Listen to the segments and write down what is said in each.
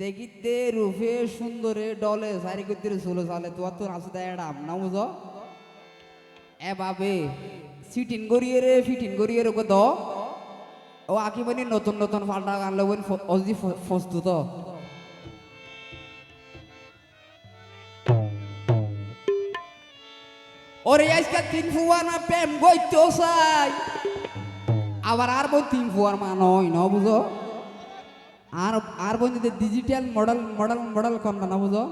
দেখিতে রূপে সুন্দরে ডলে, সারি করতে চলে চালে তোমার তো আছে এডাম না বুঝো? এভাবে সিটিন গড়িয়ে রে ফিটিন গড়িয়ে রে দ ও আকি বনি, নতুন নতুন পাল্টা গান লবেন অজি প্রস্তুত ওরে, আজকে তিন ফুয়ার না প্রেম গইতো চাই। আবার আর বই তিন ফুয়ার মা নয়, ন বুঝো? আর আর বন্ধুদের ডিজিটাল মডেল মডেল মডেল কম না বুঝো?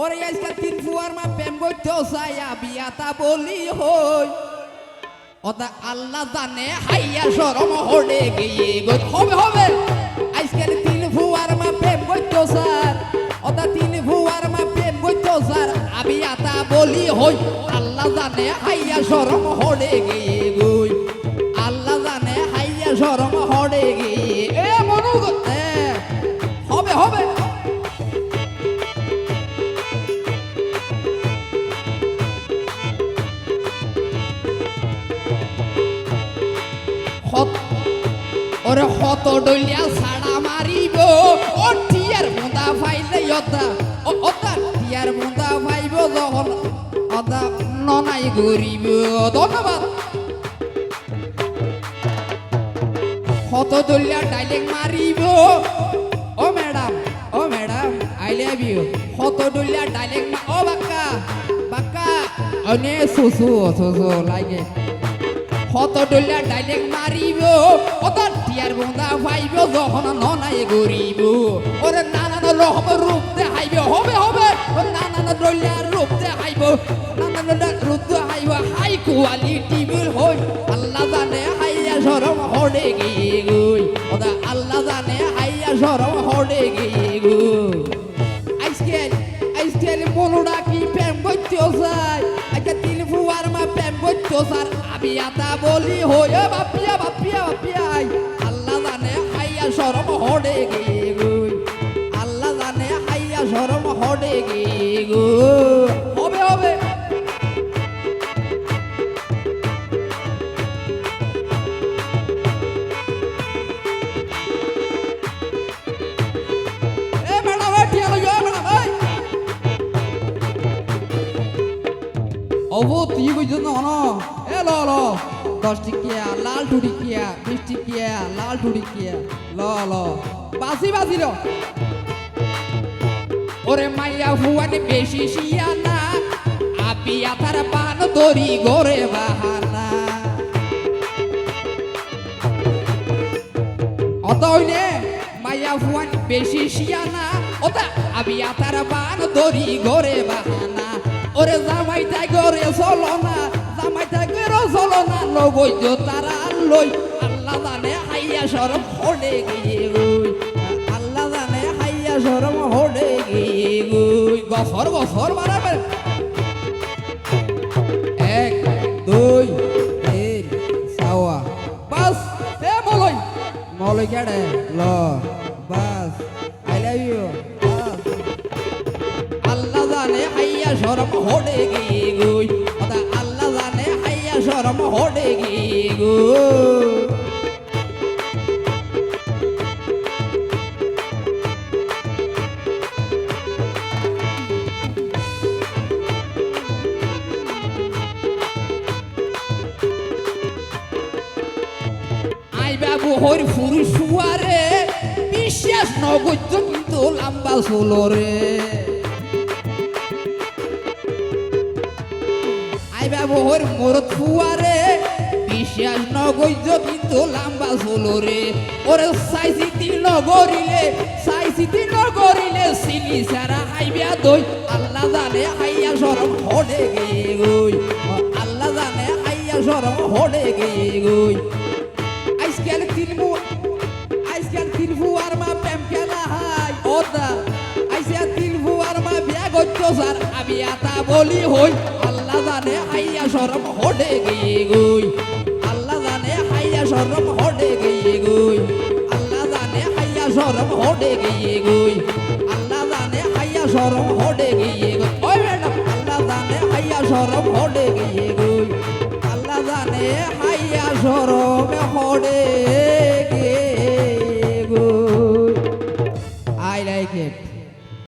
ওরে আজকে তিন ফুয়ার মা প্রেম করতে চাইয়া বিয়াতা বলি হই। ওটা আল্লাহ জানে, হাইয়া শরম হড়ে গিয়ে গো, হবে হবে। আজকাল তিন ফুয়ার মা প্রেম করতে স্যার ওটা তিন ফুয়ার মা প্রেম করতে স্যার আমি আতা বলি হই। আল্লাহ জানে, হাইয়া শরম হড়ে গিয়ে গই আল্লাহ জানে, হাইয়া শরম হবে। ওরে হত ডলিয়া ছাড়া মারিব। ও টিয়ার মুদা ফাইলে অদা, ও অদা টিয়ার মুদা ফাইব যখন অদা ননাই গরিব ধন্যবাদ। হত ডলিয়া ডাইলেক মারিব। হত ডলিয়া ডাইলেক মা ও বাক্কা বাক্কা অনে সুসু সুসু লাগে কত ডলিয়া ডাইলেক মারিব কত টিয়ার বোঁদা পাইব যখন ননাই গরিব ওরে নানান রকম রূপ দেখাইব হবে হবে নানান ডলিয়া রূপ দেখাইব নানান রূপ দেখাইব হাই কোয়ালিটি বিল হই আল্লাহ জানে হাইয়া সরম হড়ে গিয়ে গই ওদা আল্লাহ জানে হাইয়া সরম হড়ে গিয়ে স্যার আমি আতা বলি হয়ে বাপিয়া বাপিয়া বাপিয়াই আল্লাহ জানে হাইয়া সরম হড়ে গে গো আল্লাহ জানে হাইয়া সরম হড়ে গে গো এ ল ল। টিকিয়া লাল টুটিকিয়া ল ওরে মাইয়া ফুয়ানি বেশি শিয়ানা আপিয়া তার পান দরি গরে বাহানা। অত হইলে মাইয়া ফুয়ান বেশি শিয়ানা ওটা আবিয়া তার বান দরি গরে বাহানা। ওরে জামাই তাই গরে চলো না জামাই তাই গরে চলো না লগই তো তারা লই। আল্লাহ জানে হাইয়া সরম হড়ে গিয়ে আল্লাহ জানে হাইয়া সরম হড়ে গিয়ে গই। গফর গফর বাড়াবে এক, দুই, তিন সাওয়া বাস, এ মলই। মলই কেডে? ল। বাস, আই লাভ ইউ। আল্লাহ জানে হাইয়া শরম হড়ে গিয়ে গই। ওটা আল্লাহ জানে, হাইয়া শরম হড়ে গিয়ে গই। হর ফুরু শুয়ারে বিশ্বাস নগদ্য কিন্তু লম্বা সোলরে আই বাবু হর মোর ফুয়ারে। বিশ্বাস নগদ্য কিন্তু লম্বা সোলরে ওরে সাইসিতি নগরিলে সাইসিতি নগরিলে সিলি সারা হাইবিয়া দই। আল্লাহ জানে হাইয়া সরম হড়ে গিয়ে গই। আল্লাহ জানে হাইয়া সরম হড়ে গিয়ে গই। আজকাল তিনমু আজকাল তিন ফুয়ার মা প্রেম খেলা হাই। ওদা আইসা তিন ফুয়ার মা বিয়া করছ স্যার, আমি আতা বলি হই। আল্লাহ জানে হাইয়া শরম হড়ে গিয়ে গই। আল্লাহ জানে হাইয়া শরম হড়ে গিয়ে গই। আল্লাহ জানে হাইয়া শরম হড়ে গিয়ে গই। আল্লাহ জানে হাইয়া শরম হড়ে গিয়ে গই। ওই ম্যাডাম, আল্লাহ জানে হাইয়া শরম হড়ে গিয়ে গই। আল্লাহ হাইয়া সরমে হড়ে